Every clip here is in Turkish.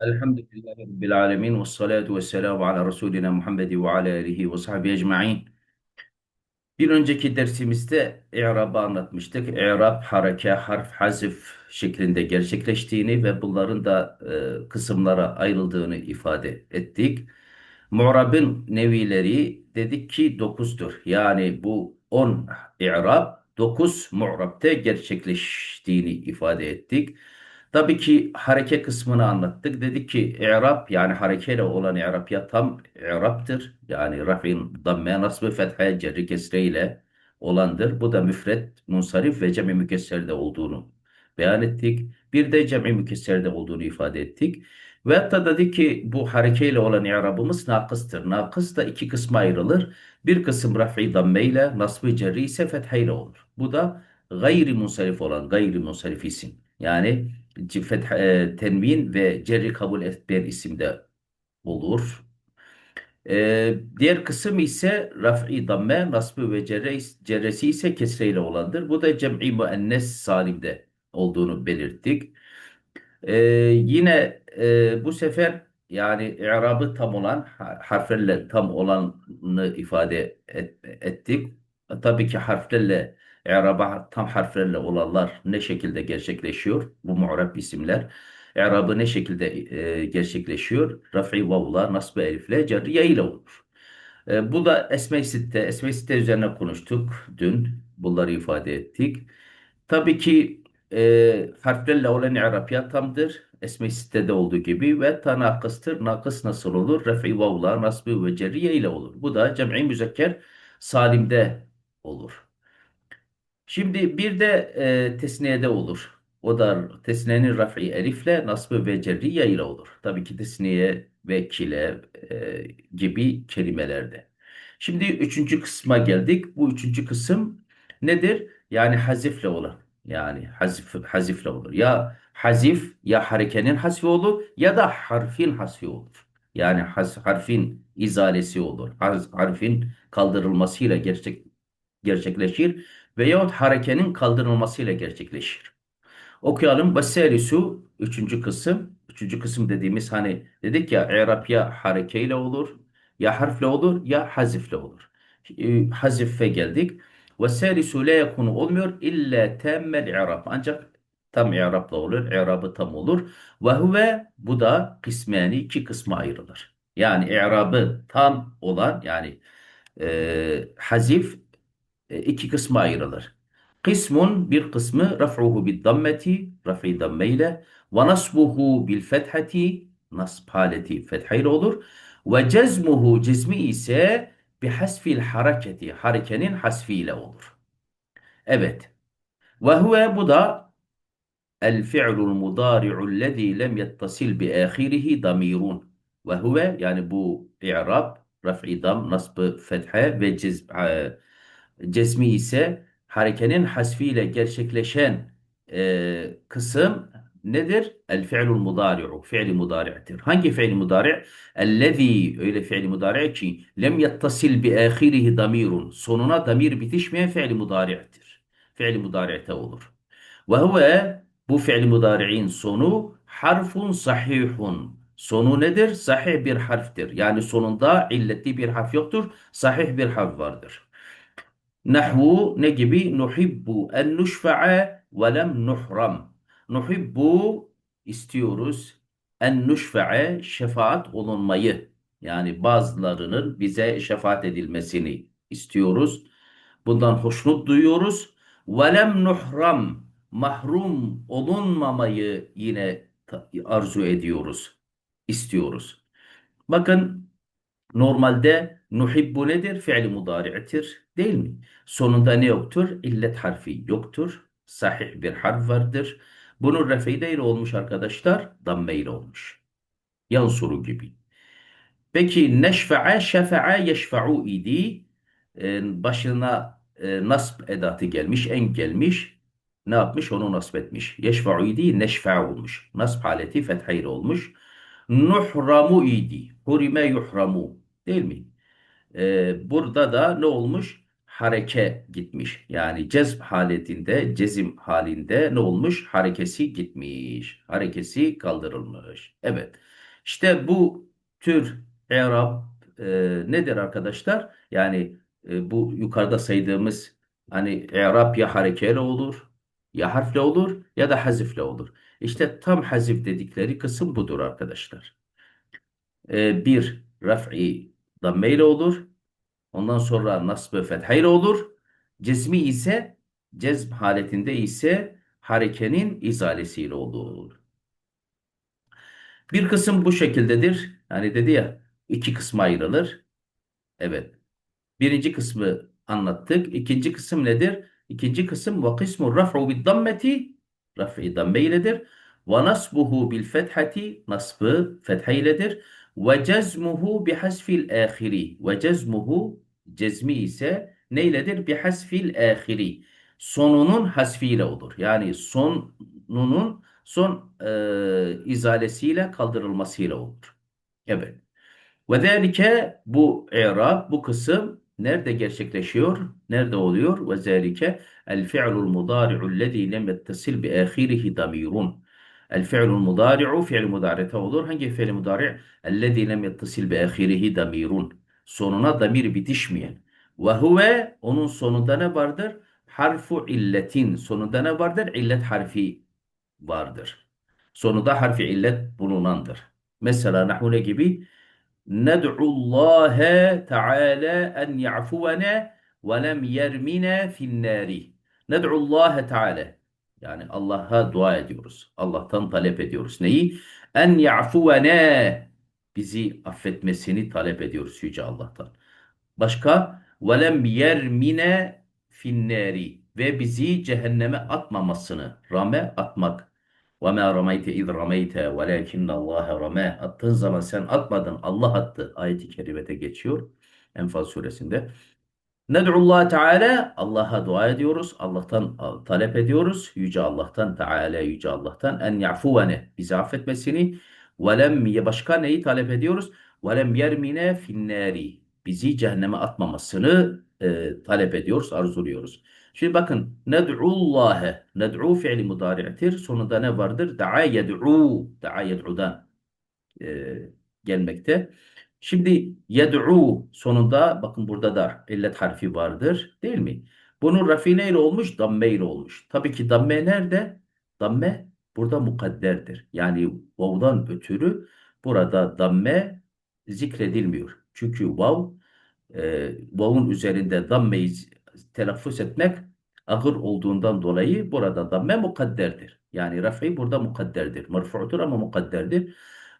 Elhamdülillahi Rabbil alemin ve salatu ve selamu ala Resulina Muhammed ve ala alihi ve sahbihi ecma'in. Bir önceki dersimizde i'rabı anlatmıştık. İ'rab, hareke, harf, hazif şeklinde gerçekleştiğini ve bunların da e, kısımlara ayrıldığını ifade ettik. Mu'rabın nevileri dedik ki dokuzdur. Yani bu 10 i'rab 9 mu'rabte gerçekleştiğini ifade ettik. Tabii ki hareke kısmını anlattık. Dedik ki i'rab yani harekeyle olan i'rab ya tam i'raptır. Yani rafin, damme, nasbı, fetha, cerri, kesre olandır. Bu da müfret, munsarif ve cem-i mükesserde olduğunu beyan ettik. Bir de cem-i mükesserde olduğunu ifade ettik. Ve hatta dedik ki bu harekeyle olan i'rabımız nakıstır. Nakıs da iki kısma ayrılır. Bir kısım raf'i damme ile, nasbı cerri ise fetha ile olur. Bu da gayri munsarif olan gayri munsarif isim. Yani feth, e, tenvin ve cerri kabul etmeyen isimde olur. E, diğer kısım ise raf'i damme, nasbı ve cerre, cerresi ise kesreyle olandır. Bu da cem'i müennes salimde olduğunu belirttik. Ee, yine e, bu sefer yani i'rabı tam olan ha- harflerle tam olanı ifade et- ettik. Tabii ki harflerle i'raba tam harflerle olanlar ne şekilde gerçekleşiyor? Bu mu'rab isimler. İ'rabı ne şekilde e, gerçekleşiyor? Raf'i vavla, nasb elifle, cerriye ile olur. E, bu da Esme-i Sitte. Esme-i Sitte üzerine konuştuk dün. Bunları ifade ettik. Tabii ki e, harflerle olan i'rab tamdır. Esme-i Sitte'de olduğu gibi ve ta nakıstır. Nakıs nasıl olur? Ref'i vavla, nasbı ve cerriye ile olur. Bu da cem'i müzekker salimde olur. Şimdi bir de e, tesniyede olur. O da tesniyenin raf'i elifle, nasbı ve cerriye ile olur. Tabii ki tesniye ve kile e, gibi kelimelerde. Şimdi üçüncü kısma geldik. Bu üçüncü kısım nedir? Yani hazifle olan. Yani hazif, hazifle olur. Ya hazif ya harekenin hasfi olur ya da harfin hasfi olur. Yani has, harfin izalesi olur. Har- Harfin kaldırılmasıyla gerçek, gerçekleşir veyahut harekenin kaldırılmasıyla gerçekleşir. Okuyalım. Veselisu üçüncü kısım. Üçüncü kısım dediğimiz hani dedik ya i'rab ya harekeyle olur, ya harfle olur, ya hazifle olur. E, hazife geldik. Veselisu la olmuyor illa temmel i'rab. Ancak tam i'rabla olur. i'rabı tam olur. Ve huve bu da kısmeni iki kısma ayrılır. Yani i'rabı tam olan yani e, hazif iki kısma ayrılır. Kısmun bir kısmı raf'uhu bil dammeti raf'i dammeyle ve nasbuhu bil fethati nasb haleti fethayla olur ve cezmuhu cezmi ise bi hasfil hareketi harekenin hasfiyle olur. Evet. Ve huve bu da el fi'lul mudari'u lezî lem yettasil bi ahirihi damirun. Ve huve yani bu i'rab raf'i dam nasbı fethe ve cezm Cesmi ise harekenin hasfiyle gerçekleşen e, kısım nedir? El fi'lul mudari'u. Fi'li mudari'tir. Hangi fi'li mudari'? Ellezî öyle fi'li mudari' ki lem yettasil bi ahirihi damirun. Sonuna damir bitişmeyen fi'li mudari'tir. Fi'li mudari'te olur. Ve huve bu fi'li mudari'in sonu harfun sahihun. Sonu nedir? Sahih bir harftir. Yani sonunda illetli bir harf yoktur. Sahih bir harf vardır. Nahvu ne gibi? Nuhibbu en nuşfa'a ve lem nuhram. Nuhibbu istiyoruz. En nuşfa'a şefaat olunmayı. Yani bazılarının bize şefaat edilmesini istiyoruz. Bundan hoşnut duyuyoruz. Ve lem nuhram. Mahrum olunmamayı yine arzu ediyoruz. istiyoruz. Bakın Normalde nuhibbu nedir? Fi'li mudari'tir. Değil mi? Sonunda ne yoktur? İllet harfi yoktur. Sahih bir harf vardır. Bunun refi ile olmuş arkadaşlar. Damme ile olmuş. Yansuru gibi. Peki neşfe'e şefe'e yeşfe'u idi. Ee, başına e, nasb edatı gelmiş, en gelmiş. Ne yapmış? Onu nasb etmiş. Yeşfe'u idi, neşfe olmuş. Nasb haleti fethayr olmuş. Nuhramu idi. Hurime yuhramu. Değil mi? Ee, burada da ne olmuş? Hareke gitmiş. Yani cezb halinde, cezim halinde ne olmuş? Harekesi gitmiş. Harekesi kaldırılmış. Evet. İşte bu tür i'rab e, nedir arkadaşlar? Yani e, bu yukarıda saydığımız hani i'rab ya harekeyle olur, ya harfle olur ya da hazifle olur. İşte tam hazif dedikleri kısım budur arkadaşlar. E, bir raf'i dammeyle olur. Ondan sonra nasbı fethayla olur. Cezmi ise cezm haletinde ise harekenin izalesiyle olur. Bir kısım bu şekildedir. Yani dedi ya iki kısma ayrılır. Evet. Birinci kısmı anlattık. İkinci kısım nedir? İkinci kısım ve kısmu raf'u bid dammeti raf'i damme iledir. Ve nasbuhu bil fethati nasbı fetha iledir. Ve cezmuhu bi hasfil ahiri. Ve cezmuhu cezmi ise neyledir? Bi hasfil ahiri. Sonunun hasfiyle olur. Yani sonunun son e, izalesiyle kaldırılmasıyla olur. Evet. Ve zelike bu i'rab, bu kısım nerede gerçekleşiyor? Nerede oluyor? Ve zelike el fi'lul mudari'u lezî lem yettesil bi ahirihi damirun. El fi'lul mudari'u fi'l mudarete olur. Hangi fi'l mudari'? Ellezî lem yettesil bi ehirihi damirun. Sonuna damir bitişmeyen. Ve huve onun sonunda ne vardır? Harfu illetin. Sonunda ne vardır? İllet harfi vardır. Sonunda harfi illet bulunandır. Mesela nahu ne gibi? Ned'ullâhe Teala en ya'fuvene ve lem yermine finnâri. Ned'ullâhe Teala. Yani Allah'a dua ediyoruz. Allah'tan talep ediyoruz. Neyi? En ya'fuvene bizi affetmesini talep ediyoruz Yüce Allah'tan. Başka velem yermine finneri ve bizi cehenneme atmamasını rame atmak. Ve ma rameyte iz rameyte velakinne Allahe rame. Attığın zaman sen atmadın Allah attı. Ayeti kerimede geçiyor. Enfal suresinde. Ned'ullah Teala Allah'a dua ediyoruz. Allah'tan talep ediyoruz. Yüce Allah'tan Teala Yüce Allah'tan en yafuvene bizi affetmesini velem başka neyi talep ediyoruz? Velem yermine finnari bizi cehenneme atmamasını e, talep ediyoruz, arzuluyoruz. Şimdi bakın ned'ullâhe ned'u fiili mudari'tir. Sonunda ne vardır? Da'a yed'u da'a yed'udan e, gelmekte. Şimdi yed'u sonunda bakın burada da illet harfi vardır değil mi? Bunun rafi neyle olmuş? Damme ile olmuş. Tabii ki damme nerede? Damme burada mukadderdir. Yani vav'dan ötürü burada damme zikredilmiyor. Çünkü vav e, vav'un üzerinde dammeyi telaffuz etmek ağır olduğundan dolayı burada damme mukadderdir. Yani rafi burada mukadderdir. Merfu'dur ama mukadderdir.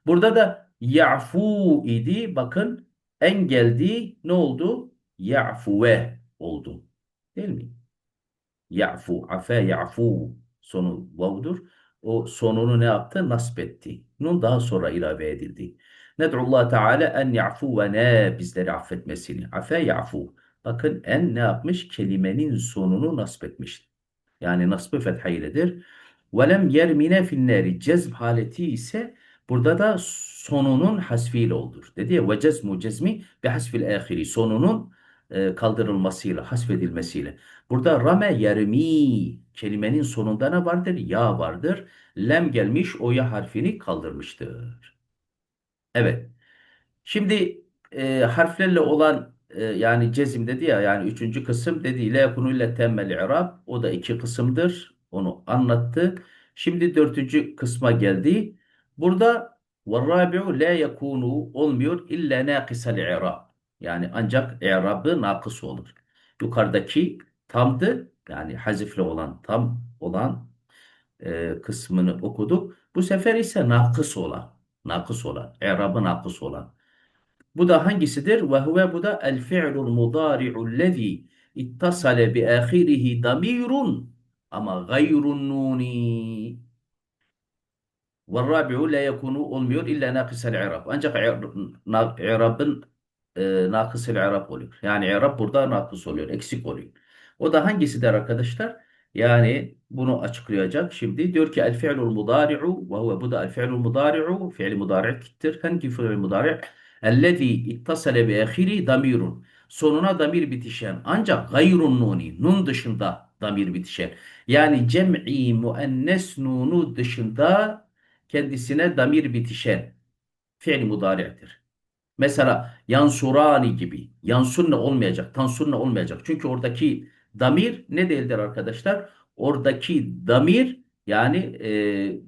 Burada da ya'fu idi. Bakın en geldi ne oldu? Ya'fuve oldu. Değil mi? Ya'fu, afe ya'fu sonu vav'dur. O sonunu ne yaptı? Nasb etti. Nun daha sonra ilave edildi. Ned'ullah Teala en ya'fu ve ne bizleri affetmesini. Afe ya'fu. Bakın en ne yapmış? Kelimenin sonunu nasb etmiş. Yani nasbı fetha iledir. Velem yermine finneri. Cezm haleti ise burada da sonunun hasfiyle olur. Dedi ya ve cezmu cezmi bi hasfil ahiri. Sonunun e, kaldırılmasıyla, hasfedilmesiyle. Burada rame yermi kelimenin sonunda ne vardır? Ya vardır. Lem gelmiş o ya harfini kaldırmıştır. Evet. Şimdi e, harflerle olan e, yani cezim dedi ya yani üçüncü kısım dedi la yakunu ille temmel i'rab o da iki kısımdır. Onu anlattı. Şimdi dördüncü kısma geldi. Burada وَالرَّابِعُ la yakunu olmuyor illa nakisel i'rab. Yani ancak i'rabı nakıs olur. Yukarıdaki tamdı yani hazifle olan tam olan e, kısmını okuduk. Bu sefer ise nakıs olan, nakıs olan, i'rabı nakıs olan. Bu da hangisidir? Ve huve bu da el fi'lul mudari'u lezi ittasale bi ahirihi damirun ama gayrun nuni. Rabi'u la yekunu olmuyor illa nakisel i'rab. Ancak i'rabın e, nakısıl i'rab oluyor. Yani i'rab burada nakıs oluyor, eksik oluyor. O da hangisidir arkadaşlar? Yani bunu açıklayacak şimdi. Diyor ki el fi'lul mudari'u ve huve bu da el fi'lul mudari'u fi'li mudari'tir. Hangi fi'l mudari'? Ellezî ittasale bi ahiri damirun. sonuna damir bitişen ancak gayrun nuni nun dışında damir bitişen yani cem'i muennes nunu dışında kendisine damir bitişen fiil mudari'tir. Mesela yansurani gibi. Yansunne olmayacak. Tansunne olmayacak. Çünkü oradaki damir ne değildir arkadaşlar? Oradaki damir yani e,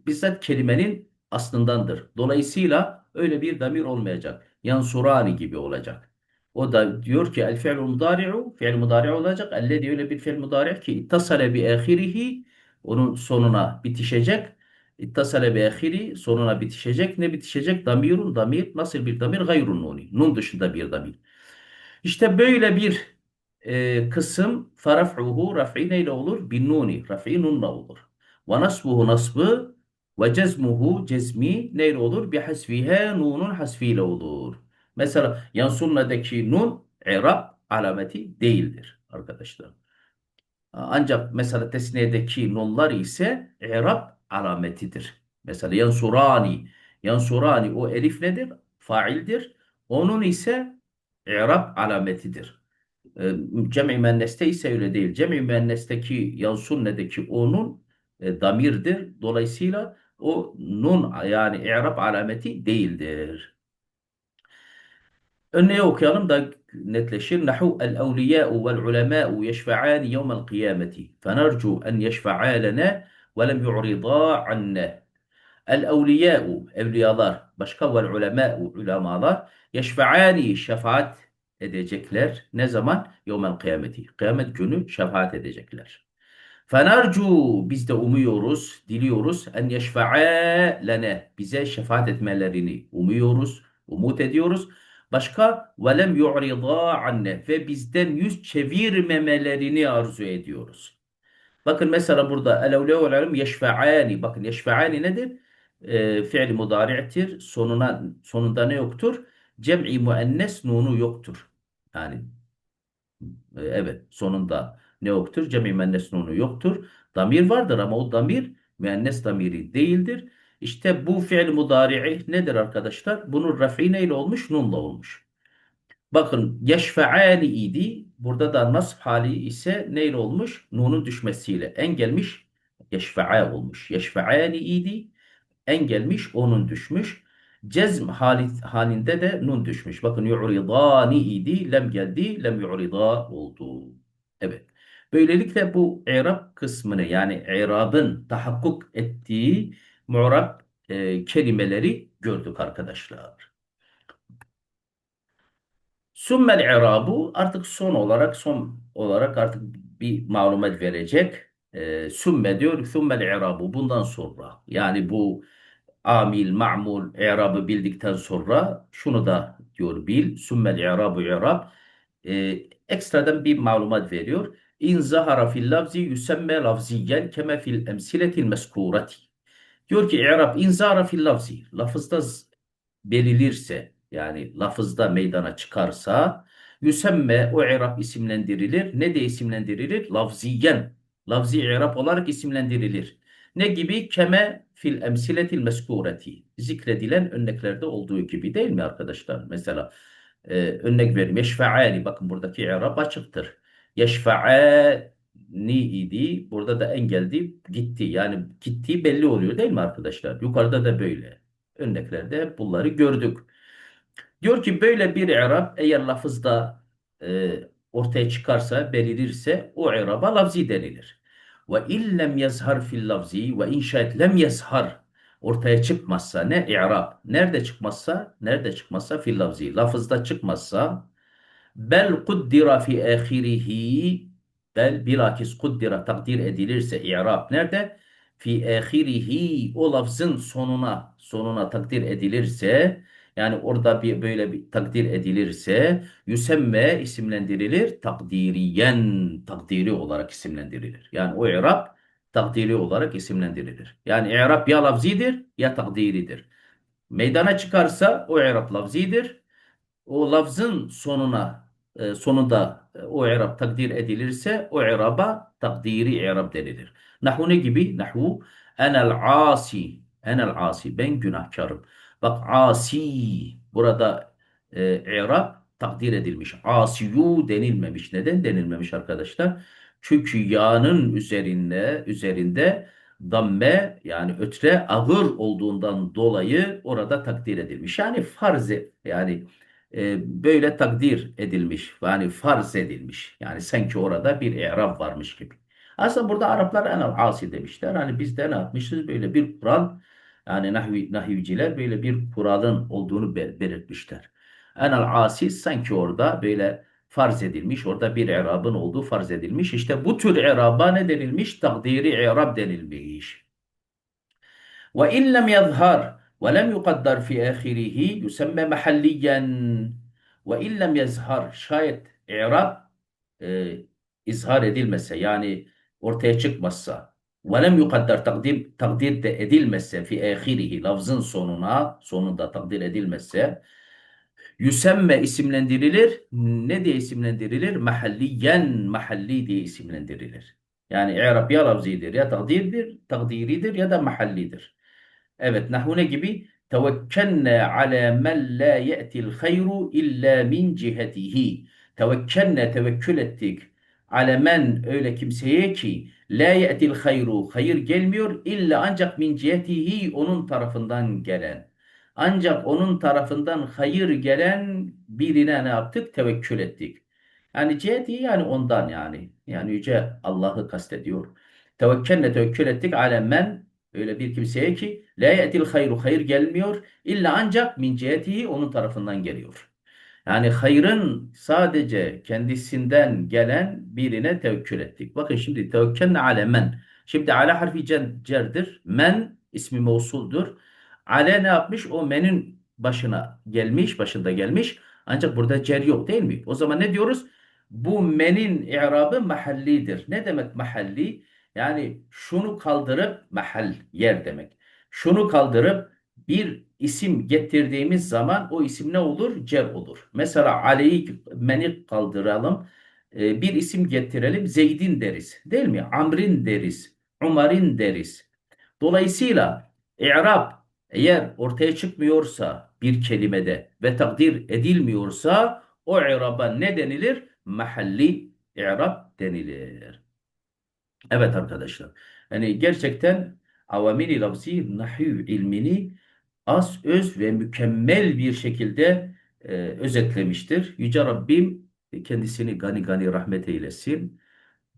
bizzat kelimenin aslındandır. Dolayısıyla öyle bir damir olmayacak. Yansurani gibi olacak. O da diyor ki el fi'l mudari'u fi'l mudari' olacak. Ellezi öyle bir fi'l mudari' ki ittasale bi ahirihi onun sonuna bitişecek. İttasale bi ahiri sonuna bitişecek. Ne bitişecek? Damirun damir. Nasıl bir damir? Gayrun nuni. Nun dışında bir damir. İşte böyle bir e, kısım faraf'uhu raf'i neyle olur? Bin nuni. Raf'i nunla olur. Ve nasbuhu nasbı ve cezmuhu cezmi neyle olur? Bi hasfihe nunun hasfiyle olur. Mesela yansunna'daki nun i'rab alameti değildir arkadaşlar. Ancak mesela tesniyedeki nunlar ise i'rab alametidir. Mesela yansurani. Yansurani o elif nedir? Faildir. Onun ise i'rab alametidir. E, Cem'i ise öyle değil. Cem'i müennesteki yansunnedeki onun e, damirdir. Dolayısıyla o nun yani i'rab alameti değildir. Örneği okuyalım da netleşir. Nahu el-evliyâ'u vel-ulemâ'u yeşfe'âni yevmel kıyameti. Fenercu en yeşfe'â lene lem yu'ridâ anne. El-evliyâ'u, evliyalar, başka vel-ulemâ'u, ulemalar, yeşfe'âni, şefaat edecekler. Ne zaman? Yevmel kıyameti. Kıyamet günü şefaat edecekler. Fenercu, biz de umuyoruz, diliyoruz. En yeşfe'â lene, bize şefaat etmelerini umuyoruz, umut ediyoruz. Başka velem yu'rida anne ve bizden yüz çevirmemelerini arzu ediyoruz. Bakın mesela burada elevle vel alim yeşfe'ani. Bakın yeşfe'ani nedir? E, fiil mudari'tir. Sonuna sonunda ne yoktur? Cem'i muennes nunu yoktur. Yani e, evet sonunda ne yoktur? Cem'i muennes nunu yoktur. Damir vardır ama o damir müennes damiri değildir. İşte bu fiil mudari'i nedir arkadaşlar? Bunun raf'i neyle olmuş? Nunla olmuş. Bakın yeşfe'ani idi. Burada da nasb hali ise neyle olmuş? Nunun düşmesiyle. En gelmiş yeşfe'a olmuş. Yeşfe'ani idi. En gelmiş onun düşmüş. Cezm hali, halinde de nun düşmüş. Bakın yu'ridani idi. Lem geldi. Lem yu'rida oldu. Evet. Böylelikle bu i'rab kısmını yani i'rabın tahakkuk ettiği mu'rab e, kelimeleri gördük arkadaşlar. Sümmel i'rabu artık son olarak son olarak artık bir malumat verecek. E, sümme diyor sümmel i'rabu bundan sonra yani bu amil, ma'mul, i'rabı bildikten sonra şunu da diyor bil. Sümmel i'rabu i'rab. E, ekstradan bir malumat veriyor. İn zahara fil lafzi yüsemme lafziyen keme fil emsiletil meskurati. Diyor ki i'rab in zahara fil lafzi. Lafızda belirlirse yani lafızda meydana çıkarsa yüsemme o i'rab isimlendirilir. Ne de isimlendirilir? Lafziyen. Lafzi i'rab olarak isimlendirilir. Ne gibi? Keme fil emsiletil meskureti. Zikredilen örneklerde olduğu gibi değil mi arkadaşlar? Mesela e, örnek vereyim. Yeşfe'ani. Bakın buradaki i'rab açıktır. Yeşfe'ani idi. Burada da engeldi. Gitti. Yani gittiği belli oluyor değil mi arkadaşlar? Yukarıda da böyle. Örneklerde bunları gördük. Diyor ki böyle bir i'rab eğer lafızda e, ortaya çıkarsa, belirlirse o i'raba lafzi denilir. Ve illem yazhar fil lafzi ve inşaat lem yazhar ortaya çıkmazsa ne i'rab? Nerede çıkmazsa? Nerede çıkmazsa fil lafzi. Lafızda çıkmazsa bel kuddira fi ahirihi bel bilakis kuddira takdir edilirse i'rab nerede? Fi ahirihi o lafzın sonuna sonuna takdir edilirse yani orada bir böyle bir takdir edilirse yüsemme isimlendirilir takdiriyen takdiri olarak isimlendirilir. Yani o i'rab takdiri olarak isimlendirilir. Yani i'rab ya lafzidir ya takdiridir. Meydana çıkarsa o i'rab lafzidir. O lafzın sonuna e, sonunda e, o i'rab takdir edilirse o i'raba takdiri i'rab denilir. Nahu ne gibi? Nahu enel asi enel asi ben günahkarım. Bak asi burada e, i'rab takdir edilmiş. Asiyu denilmemiş. Neden denilmemiş arkadaşlar? Çünkü yağının üzerinde üzerinde damme yani ötre ağır olduğundan dolayı orada takdir edilmiş. Yani farz e- yani e, böyle takdir edilmiş. Yani farz edilmiş. Yani sanki orada bir i'rab varmış gibi. Aslında burada Araplar enel asi demişler. Hani biz de ne yapmışız? Böyle bir kural yani nahvi, nahivciler böyle bir kuralın olduğunu be- belirtmişler. Enel asi sanki orada böyle farz edilmiş. Orada bir i'rabın olduğu farz edilmiş. İşte bu tür i'raba ne denilmiş? Takdiri i'rab denilmiş. Ve in lem yazhar ve lem yukaddar fi ahirihi yusamme mahalliyen ve in lem yazhar şayet i'rab e, izhar edilmese yani ortaya çıkmazsa lem yukaddar takdir, takdir de edilmezse fi ahirihi lafzın sonuna sonunda takdir edilmezse Yüsemme isimlendirilir. Ne diye isimlendirilir? Mahalliyen, mahalli diye isimlendirilir. Yani i'rab ya lafzidir, ya takdirdir, takdiridir ya da mahallidir. Evet, nahu ne gibi? Tevekkenne ala men la ye'til hayru illa min cihetihi. Tevekkenne tevekkül ettik. Ala men öyle kimseye ki la ye'til hayru hayır gelmiyor illa ancak min cihetihi onun tarafından gelen. Ancak onun tarafından hayır gelen birine ne yaptık? Tevekkül ettik. Yani ciheti yani ondan yani. Yani Yüce Allah'ı kastediyor. Tevekkelle tevekkül ettik ale men öyle bir kimseye ki la ye'til hayru hayır gelmiyor illa ancak min cihetihi onun tarafından geliyor. Yani hayrın sadece kendisinden gelen birine tevekkül ettik. Bakın şimdi tevekkelle ale men. Şimdi ale harfi cer- cerdir. Men ismi mevsuldur. Ale ne yapmış? O menün başına gelmiş, başında gelmiş. Ancak burada cer yok değil mi? O zaman ne diyoruz? Bu menin i'rabı mahallidir. Ne demek mahalli? Yani şunu kaldırıp mahal yer demek. Şunu kaldırıp bir isim getirdiğimiz zaman o isim ne olur? Cer olur. Mesela Ali'yi meni kaldıralım. Ee, bir isim getirelim. Zeydin deriz. Değil mi? Amrin deriz. Umar'in deriz. Dolayısıyla i'rab eğer ortaya çıkmıyorsa bir kelimede ve takdir edilmiyorsa o i'raba ne denilir? Mahalli i'rab denilir. Evet arkadaşlar. Yani gerçekten avamili lafzi nahiv ilmini az, öz ve mükemmel bir şekilde e, özetlemiştir. Yüce Rabbim kendisini gani gani rahmet eylesin.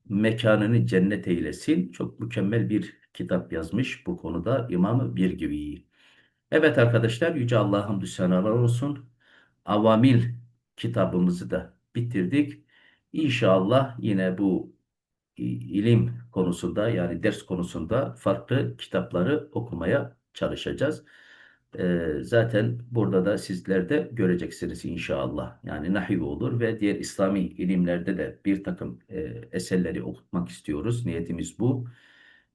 Mekanını cennet eylesin. Çok mükemmel bir kitap yazmış bu konuda İmam Birgivi. Evet arkadaşlar Yüce Allah'a hamdü senalar olsun. Avamil kitabımızı da bitirdik. İnşallah yine bu ilim konusunda yani ders konusunda farklı kitapları okumaya çalışacağız. Zaten burada da sizler de göreceksiniz inşallah. Yani nahiv olur ve diğer İslami ilimlerde de bir takım eserleri okutmak istiyoruz. Niyetimiz bu.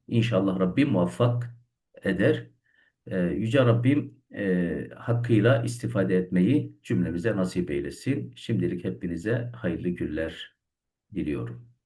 İnşallah Rabbim muvaffak eder. Yüce Rabbim hakkıyla istifade etmeyi cümlemize nasip eylesin. Şimdilik hepinize hayırlı günler diliyorum.